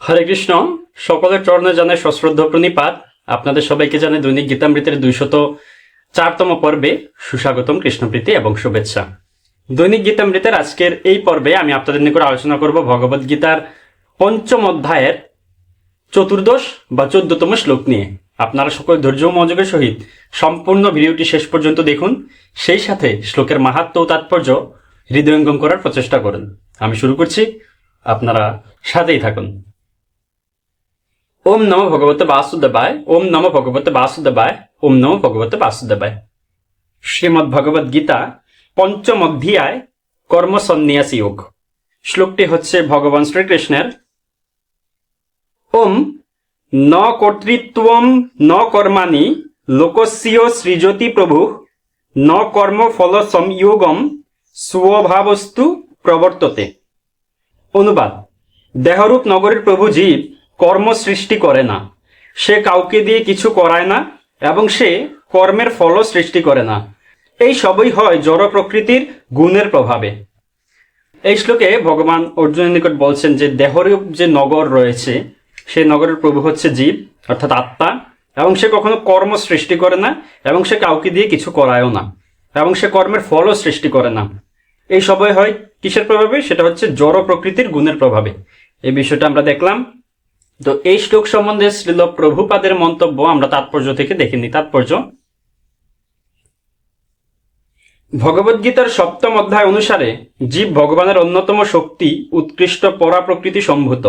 হরে কৃষ্ণ সকলের চরণে জানে সশ্রদ্ধ প্রণিপাত। আপনাদের সবাইকে জানে দৈনিক গীতামৃতের দুইশত চারতম পর্বে সুস্বাগতম, কৃষ্ণপ্রীতি এবং শুভেচ্ছা। দৈনিক গীতামৃতের আজকের এই পর্বে আমি আপনাদের নিকট আলোচনা করব ভগবদ গীতার পঞ্চম অধ্যায়ের চতুর্দশ বা চোদ্দতম শ্লোক নিয়ে। আপনারা সকল ধৈর্য মনোযোগের সহিত সম্পূর্ণ ভিডিওটি শেষ পর্যন্ত দেখুন। সেই সাথে শ্লোকের মাহাত্ম ও তাৎপর্য হৃদয়ঙ্গম করার প্রচেষ্টা করুন। আমি শুরু করছি। আপনারা সাথেই থাকুন। ওম নম ভগবতে বাসুদেবায়, ওম নম ভগবতে বাসুদেবায়, ওম নম ভগবতে বাসুদেবায়। শ্রীমদ্ ভগবদ গীতা পঞ্চম অধ্যায় কর্ম সন্ন্যাস যোগ। শ্লোকটি হচ্ছে ভগবান শ্রীকৃষ্ণের। ওম ন কর্তৃত্বম ন কর্মাণি লোকস্য সৃজতি প্রভু ন কর্ম ফল সংযোগম স্বভাবস্তু প্রবর্ততে। অনুবাদ। দেহরূপ নগরীর প্রভু জীব কর্ম সৃষ্টি করে না। সে কাউকে দিয়ে কিছু করায় না এবং সে কর্মের ফলও সৃষ্টি করে না। এই সবই হয় জড় প্রকৃতির গুণের প্রভাবে। এই শ্লোকে ভগবান অর্জুনের নিকট বলছেন যে, দেহরূপ যে নগর রয়েছে সেই নগরের প্রভু হচ্ছে জীব, অর্থাৎ আত্মা, এবং সে কখনো কর্ম সৃষ্টি করে না, এবং সে কাউকে দিয়ে কিছু করায়ও না, এবং সে কর্মের ফলও সৃষ্টি করে না। এই সবই হয় কিসের প্রভাবে? সেটা হচ্ছে জড় প্রকৃতির গুণের প্রভাবে। এই বিষয়টা আমরা দেখলাম। তো এই শ্লোক সম্বন্ধে শ্রীল প্রভুপাদের মন্তব্য আমরা তাৎপর্য থেকে দেখে নিই তাৎপর্য? ভগবদ্গীতার সপ্তম অধ্যায় অনুসারে জীব ভগবানের অন্যতম শক্তি, উৎকৃষ্ট পরা প্রকৃতি সম্ভূত,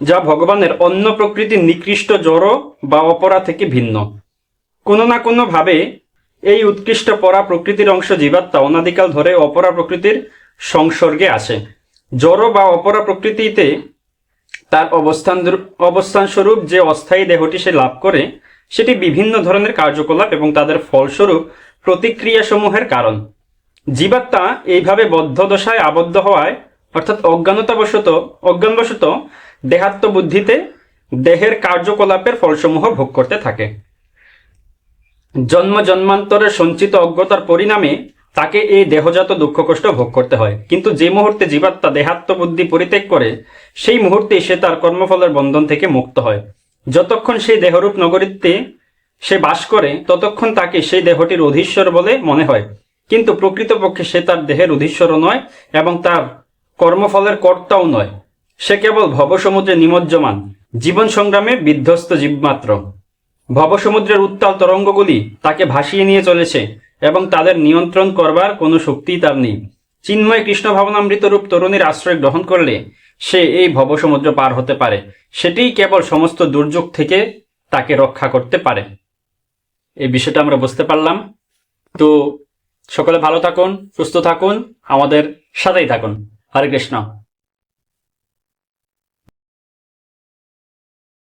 যা ভগবানের অন্য প্রকৃতির নিকৃষ্ট জড় বা অপরা থেকে ভিন্ন। কোনো না কোনো ভাবে এই উৎকৃষ্ট পরা প্রকৃতির অংশ জীবাত্মা অনাদিকাল ধরে অপরা প্রকৃতির সংসর্গে আসে। জড় বা অপরা প্রকৃতিতে তার অবস্থান অবস্থান স্বরূপ যে অস্থায়ী দেহটি সে লাভ করে, সেটি বিভিন্ন ধরনের কার্যকলাপ এবং তাদের ফলস্বরূপ প্রতিক্রিয়াসমূহের কারণ। জীবাত্মা এইভাবে বদ্ধ দশায় আবদ্ধ হওয়ায়, অর্থাৎ অজ্ঞানতাবশত, অজ্ঞানবশত দেহাত্ম বুদ্ধিতে দেহের কার্যকলাপের ফলসমূহ ভোগ করতে থাকে। জন্ম জন্মান্তরের সঞ্চিত অজ্ঞতার পরিণামে তাকে এই দেহজাত দুঃখ কষ্ট ভোগ করতে হয়। কিন্তু যে মুহূর্তে জীবাত্মা দেহাত্ম বুদ্ধি পরিত্যাগ করে, সেই মুহূর্তে সে তার কর্মফলের বন্ধন থেকে মুক্ত হয়। যতক্ষণ সেই দেহরূপ নগরীতে সে বাস করে, ততক্ষণ তাকে সেই দেহটির অধীশ্বর বলে মনে হয়। কিন্তু প্রকৃতপক্ষে সে তার দেহের অধীশ্বরও নয় এবং তার কর্মফলের কর্তাও নয়। সে কেবল ভবসমুদ্রে নিমজ্জমান, জীবন সংগ্রামে বিধ্বস্ত জীবমাত্র। ভবসমুদ্রের উত্তাল তরঙ্গগুলি তাকে ভাসিয়ে নিয়ে চলেছে। এবং তাদের নিয়ন্ত্রণ করবার কোনো শক্তিই তার নেই। চিন্ময় কৃষ্ণ ভাবনামৃত রূপ তরুণীর আশ্রয় গ্রহণ করলে সে এই ভবসমুদ্র পার হতে পারে। সেটিই কেবল সমস্ত দুর্যোগ থেকে তাকে রক্ষা করতে পারে। এই বিষয়টা আমরা বুঝতে পারলাম। তো সকলে ভালো থাকুন, সুস্থ থাকুন, আমাদের সাথেই থাকুন। হরে কৃষ্ণ।